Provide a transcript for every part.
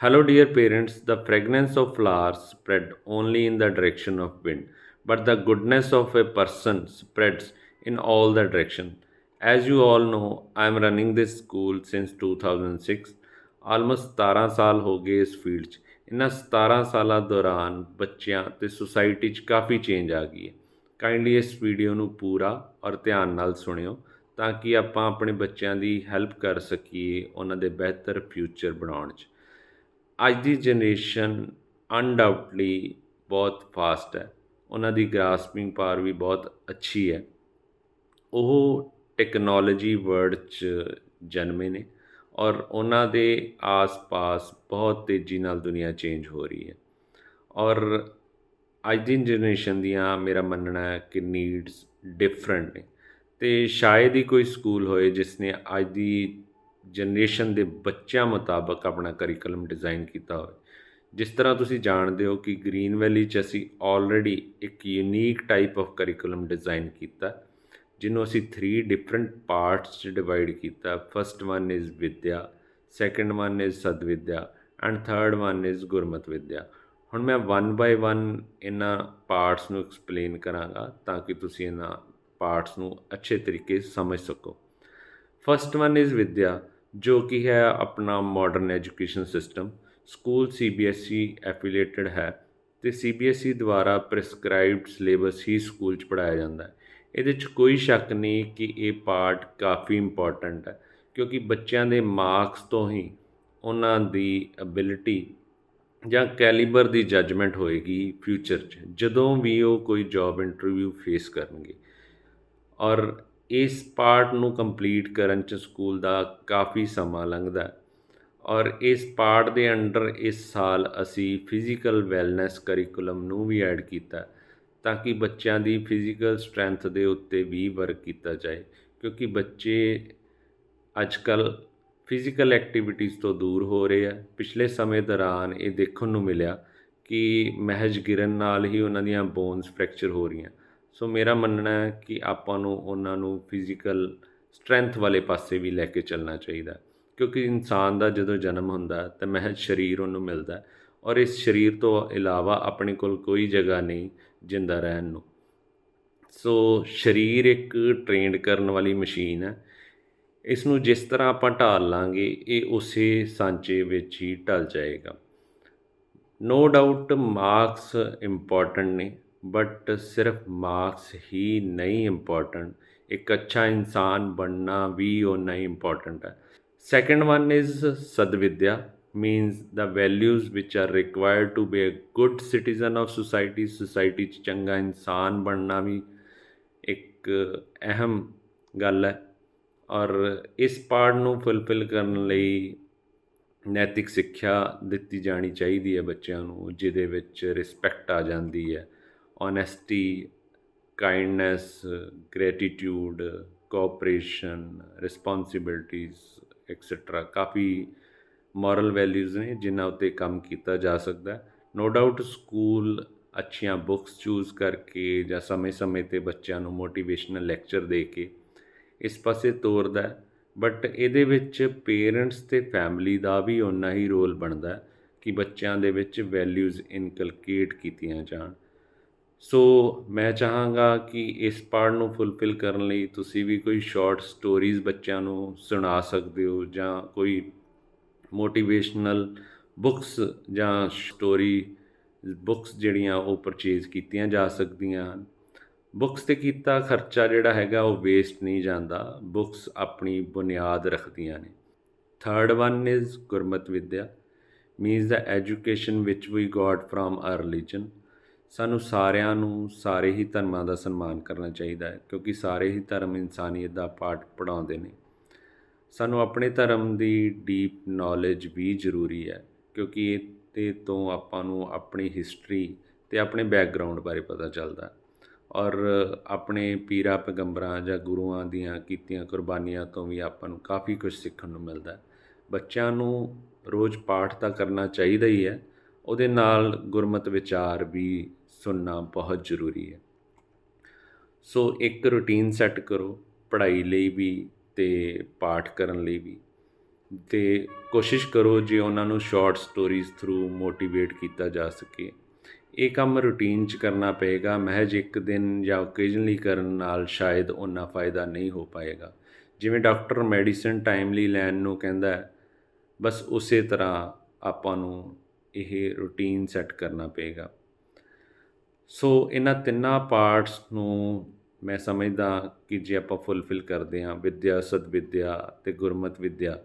Hello, dear parents. The fragrance of flowers spread only in the direction of wind, but the goodness of a person spreads in all the direction. As you all know, I am running this school since 2006. Almost 17 ਸਾਲ ਹੋ ਗਏ ਇਸ field 'ਚ ਇਹਨਾਂ 17 ਸਾਲਾਂ ਦੌਰਾਨ ਬੱਚਿਆਂ ਤੇ ਸੁਸਾਇਟੀ 'ਚ ਕਾਫੀ ਚੇਂਜ ਆ ਗਈ ਹੈ ਕਾਈਂਡਲੀ ਇਸ ਵੀਡੀਓ ਨੂੰ ਪੂਰਾ ਔਰ ਧਿਆਨ ਨਾਲ ਸੁਣਿਓ ਤਾਂ ਕਿ ਆਪਾਂ ਆਪਣੇ ਬੱਚਿਆਂ ਦੀ ਹੈਲਪ ਕਰ ਸਕੀਏ ਉਹਨਾਂ ਦੇ ਬਿਹਤਰ ਫਿਊਚਰ ਬਣਾਉਣ 'ਚ ਅੱਜ ਦੀ ਜਨਰੇਸ਼ਨ ਅਨਡਾਊਟਲੀ ਬਹੁਤ ਫਾਸਟ ਹੈ। ਉਹਨਾਂ ਦੀ ਗ੍ਰਾਸਪਿੰਗ ਪਾਵਰ ਵੀ ਬਹੁਤ ਅੱਛੀ ਹੈ। ਉਹ ਟੈਕਨੋਲੋਜੀ ਵਰਲਡ 'ਚ ਜਨਮੇ ਨੇ ਔਰ ਉਹਨਾਂ ਦੇ ਆਸ-ਪਾਸ ਬਹੁਤ ਤੇਜ਼ੀ ਨਾਲ ਦੁਨੀਆ ਚੇਂਜ ਹੋ ਰਹੀ ਹੈ। ਔਰ ਅੱਜ ਦੀ ਜਨਰੇਸ਼ਨ ਦੀਆਂ ਮੇਰਾ ਮੰਨਣਾ ਹੈ ਕਿ ਨੀਡਸ ਡਿਫਰੈਂਟ ਨੇ। ਤੇ ਸ਼ਾਇਦ ਹੀ ਕੋਈ ਸਕੂਲ ਹੋਏ ਜਿਸ ਨੇ ਅੱਜ ਦੀ ਜਨਰੇਸ਼ਨ ਦੇ ਬੱਚਿਆਂ ਮੁਤਾਬਕ ਆਪਣਾ ਕਰਿਕੂਲਮ ਡਿਜ਼ਾਈਨ ਕੀਤਾ ਹੋਵੇ। ਜਿਸ ਤਰ੍ਹਾਂ ਤੁਸੀਂ ਜਾਣਦੇ ਹੋ ਕਿ ਗ੍ਰੀਨ ਵੈਲੀ 'ਚ ਅਸੀਂ ਆਲਰੇਡੀ ਇੱਕ unique type of curriculum design ਕੀਤਾ, ਜਿਹਨੂੰ ਅਸੀਂ 3 ਡਿਫਰੈਂਟ ਪਾਰਟਸ 'ਚ ਡਿਵਾਈਡ ਕੀਤਾ। First one is Vidya second one is Sadvidya and third one is Gurmat Vidya. ਹੁਣ ਮੈਂ ਵਨ ਬਾਈ ਵਨ ਇਹਨਾਂ ਪਾਰਟਸ ਨੂੰ ਐਕਸਪਲੇਨ ਕਰਾਂਗਾ ਤਾਂ ਕਿ ਤੁਸੀਂ ਇਹਨਾਂ ਪਾਰਟਸ ਨੂੰ ਅੱਛੇ ਤਰੀਕੇ ਸਮਝ ਸਕੋ। First one is Vidya. ਜੋ ਕਿ ਹੈ ਆਪਣਾ modern education system school C B S E affiliated ਹੈ ਤੇ ਈ ਦੁਆਰਾ ਪ੍ਰਿਸਕ੍ਰਾਈਬਡ ਸਿਲੇਬਸ ਹੀ ਸਕੂਲ 'ਚ ਪੜਾਇਆ ਜਾਂਦਾ ਹੈ। ਇਹਦੇ 'ਚ ਕੋਈ ਸ਼ੱਕ ਨਹੀਂ ਕਿ ਇਹ ਪਾਰਟ ਕਾਫੀ ਇੰਪੋਰਟੈਂਟ ਹੈ, ਕਿਉਂਕਿ ਬੱਚਿਆਂ ਦੇ ਮਾਰਕਸ ਤੋਂ ਹੀ ਉਹਨਾਂ ਦੀ ਐਬਿਲਿਟੀ ਜਾਂ ਕੈਲੀਬਰ ਦੀ ਜੱਜਮੈਂਟ ਹੋਏਗੀ ਫਿਊਚਰ 'ਚ, ਜਦੋਂ ਵੀ ਉਹ ਕੋਈ ਜੌਬ ਇੰਟਰਵਿਊ ਫੇਸ ਕਰਨਗੇ। ਔਰ ਇਸ ਪਾਰਟ ਨੂੰ ਕੰਪਲੀਟ ਕਰਨ 'ਚ ਸਕੂਲ ਦਾ ਕਾਫੀ ਸਮਾਂ ਲੰਘਦਾ ਔਰ ਇਸ ਪਾਰਟ ਦੇ ਅੰਡਰ ਇਸ ਸਾਲ ਅਸੀਂ ਫਿਜ਼ੀਕਲ ਵੈਲਨੈਸ ਕਰਿਕੂਲਮ ਨੂੰ ਵੀ ਐਡ ਕੀਤਾ ਤਾਂ ਕਿ ਬੱਚਿਆਂ ਦੀ ਫਿਜ਼ੀਕਲ ਸਟਰੈਂਥ ਦੇ ਉੱਤੇ ਵੀ ਵਰਕ ਕੀਤਾ ਜਾਏ, ਕਿਉਂਕਿ ਬੱਚੇ ਅੱਜ ਕੱਲ ਫਿਜ਼ੀਕਲ ਐਕਟੀਵਿਟੀਜ਼ ਤੋਂ ਦੂਰ ਹੋ ਰਹੇ ਆ। ਪਿਛਲੇ ਸਮੇਂ ਦੌਰਾਨ ਇਹ ਦੇਖਣ ਨੂੰ ਮਿਲਿਆ ਕਿ ਮਹਿਜ ਗਿਰਨ ਨਾਲ ਹੀ ਉਹਨਾਂ ਦੀਆਂ ਬੋਨਸ ਫ੍ਰੈਕਚਰ ਹੋ ਰਹੀਆਂ। ਸੋ ਮੇਰਾ ਮੰਨਣਾ ਹੈ ਕਿ ਆਪਾਂ ਨੂੰ ਉਹਨਾਂ ਨੂੰ ਫਿਜ਼ੀਕਲ ਸਟਰੈਂਥ ਵਾਲੇ ਪਾਸੇ ਵੀ ਲੈ ਕੇ ਚੱਲਣਾ ਚਾਹੀਦਾ ਕਿਉਂਕਿ ਇਨਸਾਨ ਦਾ ਜਦੋਂ ਜਨਮ ਹੁੰਦਾ ਤਾਂ ਮਹਿਜ ਸਰੀਰ ਉਹਨੂੰ ਮਿਲਦਾ ਔਰ ਇਸ ਸਰੀਰ ਤੋਂ ਇਲਾਵਾ ਆਪਣੇ ਕੋਲ ਕੋਈ ਜਗ੍ਹਾ ਨਹੀਂ ਜਿੰਦਾ ਰਹਿਣ ਨੂੰ। ਸੋ ਸਰੀਰ ਇੱਕ ਟ੍ਰੇਨਡ ਕਰਨ ਵਾਲੀ ਮਸ਼ੀਨ ਹੈ। ਇਸ ਨੂੰ ਜਿਸ ਤਰ੍ਹਾਂ ਆਪਾਂ ਢਾਲ ਲਾਂਗੇ, ਇਹ ਉਸੇ ਸਾਂਚੇ ਵਿੱਚ ਹੀ ਢਲ ਜਾਏਗਾ। ਨੋ ਡਾਊਟ ਮਾਰਕਸ ਇੰਪੋਰਟੈਂਟ ਨੇ। ਬਟ ਸਿਰਫ ਮਾਰਕਸ ਹੀ ਨਹੀਂ ਇੰਪੋਰਟੈਂਟ ਇੱਕ ਅੱਛਾ ਇਨਸਾਨ ਬਣਨਾ ਵੀ ਉਨਾ ਹੀ ਇੰਪੋਰਟੈਂਟ ਹੈ second one is Sadvidya means the values which are required to be a good citizen of society. Society ਚ ਚੰਗਾ ਇਨਸਾਨ ਬਣਨਾ ਵੀ ਇੱਕ ਅਹਿਮ ਗੱਲ ਹੈ ਔਰ ਇਸ ਪਾਰਟ ਨੂੰ ਫੁੱਲਫਿਲ ਕਰਨ ਲਈ ਨੈਤਿਕ ਸਿੱਖਿਆ ਦਿੱਤੀ ਜਾਣੀ ਚਾਹੀਦੀ ਹੈ ਬੱਚਿਆਂ ਨੂੰ ਜਿਹਦੇ ਵਿੱਚ ਰਿਸਪੈਕਟ ਆ ਜਾਂਦੀ ਹੈ honesty kindness gratitude cooperation responsibilities etcetera ਕਾਫੀ ਮੋਰਲ ਵੈਲਿਊਜ਼ ਨੇ ਜਿਨ੍ਹਾਂ ਉੱਤੇ ਕੰਮ ਕੀਤਾ ਜਾ ਸਕਦਾ ਹੈ। ਨੋ ਡਾਊਟ ਸਕੂਲ ਅੱਛੀਆਂ ਬੁੱਕਸ ਚੂਜ਼ ਕਰਕੇ ਜਾਂ ਸਮੇਂ-ਸਮੇਂ ਤੇ ਬੱਚਿਆਂ ਨੂੰ ਮੋਟੀਵੇਸ਼ਨਲ ਲੈਕਚਰ ਦੇ ਕੇ ਇਸ ਪਾਸੇ ਤੋਰਦਾ ਹੈ। ਬਟ ਇਹਦੇ ਵਿੱਚ ਪੇਰੈਂਟਸ ਤੇ ਫੈਮਿਲੀ ਦਾ ਵੀ ਓਨਾ ਹੀ ਰੋਲ ਬਣਦਾ ਹੈ ਕਿ ਬੱਚਿਆਂ ਦੇ ਵਿੱਚ ਵੈਲਿਊਜ਼ ਇਨਕਲਕੇਟ ਕੀਤੀਆਂ ਜਾਣ। ਸੋ ਮੈਂ ਚਾਹਾਂਗਾ ਕਿ ਇਸ ਪਾਰਟ ਨੂੰ ਫੁੱਲਫਿਲ ਕਰਨ ਲਈ ਤੁਸੀਂ ਵੀ ਕੋਈ ਸ਼ਾਰਟ ਸਟੋਰੀਜ਼ ਬੱਚਿਆਂ ਨੂੰ ਸੁਣਾ ਸਕਦੇ ਹੋ ਜਾਂ ਕੋਈ ਮੋਟੀਵੇਸ਼ਨਲ ਬੁੱਕਸ ਜਾਂ ਸਟੋਰੀ ਬੁੱਕਸ ਜਿਹੜੀਆਂ ਉਹ ਪਰਚੇਜ਼ ਕੀਤੀਆਂ ਜਾ ਸਕਦੀਆਂ। ਹਨ ਬੁੱਕਸ ਤੇ ਕੀਤਾ ਖਰਚਾ ਜਿਹੜਾ ਹੈਗਾ ਉਹ ਵੇਸਟ ਨਹੀਂ ਜਾਂਦਾ। ਬੁੱਕਸ ਆਪਣੀ ਬੁਨਿਆਦ ਰੱਖਦੀਆਂ ਨੇ। Third one is Gurmat Vidya. Means the education which we got from a religion ਸਾਨੂੰ ਸਾਰਿਆਂ ਨੂੰ ਸਾਰੇ ਹੀ ਧਰਮਾਂ ਦਾ ਸਨਮਾਨ ਕਰਨਾ ਚਾਹੀਦਾ ਹੈ, ਕਿਉਂਕਿ ਸਾਰੇ ਹੀ ਧਰਮ ਇਨਸਾਨੀਅਤ ਦਾ ਪਾਠ ਪੜਾਉਂਦੇ ਨੇ। ਸਾਨੂੰ ਆਪਣੇ ਧਰਮ ਦੀ ਡੀਪ ਨੌਲੇਜ ਵੀ ਜ਼ਰੂਰੀ ਹੈ, ਕਿਉਂਕਿ ਇਹਦੇ ਤੋਂ ਆਪਾਂ ਨੂੰ ਆਪਣੀ ਹਿਸਟਰੀ ਤੇ ਆਪਣੇ ਬੈਕਗ੍ਰਾਉਂਡ ਬਾਰੇ ਪਤਾ ਚੱਲਦਾ ਔਰ ਆਪਣੇ ਪੀਰਾ ਪੈਗੰਬਰਾਂ ਜਾਂ ਗੁਰੂਆਂ ਦੀਆਂ ਕੀਤੀਆਂ ਕੁਰਬਾਨੀਆਂ ਤੋਂ ਵੀ ਆਪਾਂ ਨੂੰ ਕਾਫੀ ਕੁਝ ਸਿੱਖਣ ਨੂੰ ਮਿਲਦਾ ਬੱਚਿਆਂ ਨੂੰ ਰੋਜ਼ ਪਾਠ ਤਾਂ ਕਰਨਾ ਚਾਹੀਦਾ ਹੀ ਹੈ, ਉਹਦੇ ਨਾਲ ਗੁਰਮਤ ਵਿਚਾਰ ਵੀ ਸੁਣਨਾ ਬਹੁਤ ਜ਼ਰੂਰੀ ਹੈ। ਸੋ ਇੱਕ ਰੁਟੀਨ ਸੈੱਟ ਕਰੋ, ਪੜ੍ਹਾਈ ਲਈ ਵੀ ਤੇ ਪਾਠ ਕਰਨ ਲਈ ਵੀ। ਤੇ ਕੋਸ਼ਿਸ਼ ਕਰੋ ਜੇ ਉਹਨਾਂ ਨੂੰ ਸ਼ਾਰਟ ਸਟੋਰੀਜ਼ ਥਰੂ ਮੋਟੀਵੇਟ ਕੀਤਾ ਜਾ ਸਕੇ। ਇਹ ਕੰਮ ਰੂਟੀਨ 'ਚ ਕਰਨਾ ਪਏਗਾ, ਮਹਿਜ ਇੱਕ ਦਿਨ ਜਾਂ ਓਕੇਜਨਲੀ ਕਰਨ ਨਾਲ ਸ਼ਾਇਦ ਉਹਨਾਂ ਫਾਇਦਾ ਨਹੀਂ ਹੋ ਪਾਏਗਾ। ਜਿਵੇਂ ਡਾਕਟਰ ਮੈਡੀਸਿਨ ਟਾਈਮਲੀ ਲੈਣ ਨੂੰ ਕਹਿੰਦਾ ਹੈ, ਬਸ ਉਸੇ ਤਰ੍ਹਾਂ ਆਪਾਂ ਨੂੰ ਇਹ ਰੂਟੀਨ ਸੈੱਟ ਕਰਨਾ ਪਏਗਾ। ਸੋ ਇਹਨਾਂ ਤਿੰਨਾਂ ਪਾਰਟਸ ਨੂੰ ਮੈਂ ਸਮਝਦਾ ਕਿ ਜੇ ਆਪਾਂ ਫੁੱਲਫਿਲ ਕਰਦੇ ਹਾਂ ਵਿਦਿਆ, ਸਦਵਿਦਿਆ ਤੇ ਗੁਰਮਤ ਵਿਦਿਆ,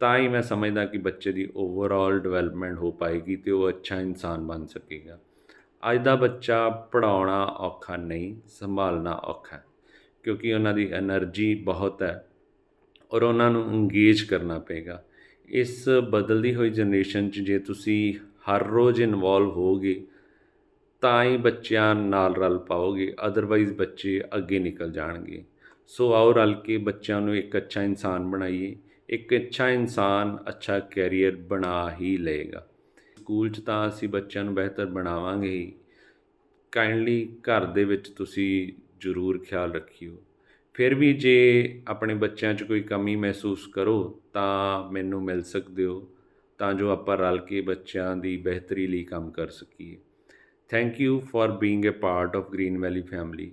ਤਾਂ ਹੀ ਮੈਂ ਸਮਝਦਾ ਕਿ ਬੱਚੇ ਦੀ ਓਵਰਆਲ ਡਿਵੈਲਪਮੈਂਟ ਹੋ ਪਾਏਗੀ ਤੇ ਉਹ ਅੱਛਾ ਇਨਸਾਨ ਬਣ ਸਕੇਗਾ। ਅੱਜ ਦਾ ਬੱਚਾ ਪੜਾਉਣਾ ਔਖਾ ਨਹੀਂ, ਸੰਭਾਲਣਾ ਔਖਾ ਕਿਉਂਕਿ ਉਹਨਾਂ ਦੀ એનર્ਜੀ ਬਹੁਤ ਹੈ ਔਰ ਉਹਨਾਂ ਨੂੰ ਇੰਗੇਜ ਕਰਨਾ ਪਏਗਾ। ਇਸ ਬਦਲਦੀ ਹੋਈ ਜਨਰੇਸ਼ਨ 'ਚ ਜੇ ਤੁਸੀਂ ਹਰ ਰੋਜ਼ ਇਨਵੋਲਵ ਹੋਗੇ ਤਾਂ ਹੀ ਬੱਚਿਆਂ ਨਾਲ ਰਲ ਪਾਓਗੇ ਅਦਰਵਾਈਜ਼ ਬੱਚੇ ਅੱਗੇ ਨਿਕਲ ਜਾਣਗੇ। ਸੋ ਆਓ ਰਲ ਕੇ ਬੱਚਿਆਂ ਨੂੰ ਇੱਕ ਅੱਛਾ ਇਨਸਾਨ ਬਣਾਈਏ। ਇੱਕ ਅੱਛਾ ਇਨਸਾਨ ਅੱਛਾ ਕੈਰੀਅਰ ਬਣਾ ਹੀ ਲਏਗਾ। ਸਕੂਲ 'ਚ ਤਾਂ ਅਸੀਂ ਬੱਚਿਆਂ ਨੂੰ ਬਿਹਤਰ ਬਣਾਵਾਂਗੇ ਹੀ। ਕਾਈਂਡਲੀ ਘਰ ਦੇ ਵਿੱਚ ਤੁਸੀਂ ਜ਼ਰੂਰ ਖਿਆਲ ਰੱਖਿਓ। ਫਿਰ ਵੀ ਜੇ ਆਪਣੇ ਬੱਚਿਆਂ 'ਚ ਕੋਈ ਕਮੀ ਮਹਿਸੂਸ ਕਰੋ, ਤਾਂ ਮੈਨੂੰ ਮਿਲ ਸਕਦੇ ਹੋ। ਤਾਂ ਜੋ ਆਪਾਂ ਰਲ ਕੇ ਬੱਚਿਆਂ ਦੀ ਬਿਹਤਰੀ ਲਈ ਕੰਮ ਕਰ ਸਕੀਏ। Thank you for being a part of Green Valley family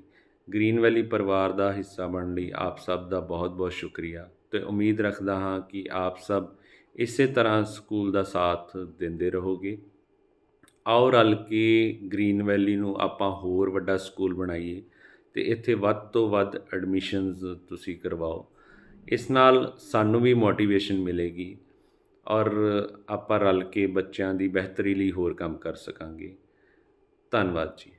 Green Valley ਪਰਿਵਾਰ ਦਾ ਹਿੱਸਾ ਬਣਨ ਲਈ ਆਪ ਸਭ ਦਾ ਬਹੁਤ-ਬਹੁਤ ਸ਼ੁਕਰੀਆ। ਤੇ ਉਮੀਦ ਰੱਖਦਾ ਹਾਂ ਕਿ ਆਪ ਸਭ ਇਸੇ ਤਰ੍ਹਾਂ ਸਕੂਲ ਦਾ ਸਾਥ ਦਿੰਦੇ ਰਹੋਗੇ। ਆਓ ਰਲ ਕੇ ਗ੍ਰੀਨ ਵੈਲੀ ਨੂੰ ਆਪਾਂ ਹੋਰ ਵੱਡਾ ਸਕੂਲ ਬਣਾਈਏ ਤੇ ਇੱਥੇ ਵੱਧ ਤੋਂ ਵੱਧ ਐਡਮਿਸ਼ਨਸ ਤੁਸੀਂ ਕਰਵਾਓ। ਇਸ ਨਾਲ ਸਾਨੂੰ ਵੀ ਮੋਟੀਵੇਸ਼ਨ ਮਿਲੇਗੀ ਔਰ ਆਪਾਂ ਰਲ ਕੇ ਬੱਚਿਆਂ ਦੀ ਬਿਹਤਰੀ ਲਈ ਹੋਰ ਕੰਮ ਕਰ ਸਕਾਂਗੇ। ਧੰਨਵਾਦ ਜੀ।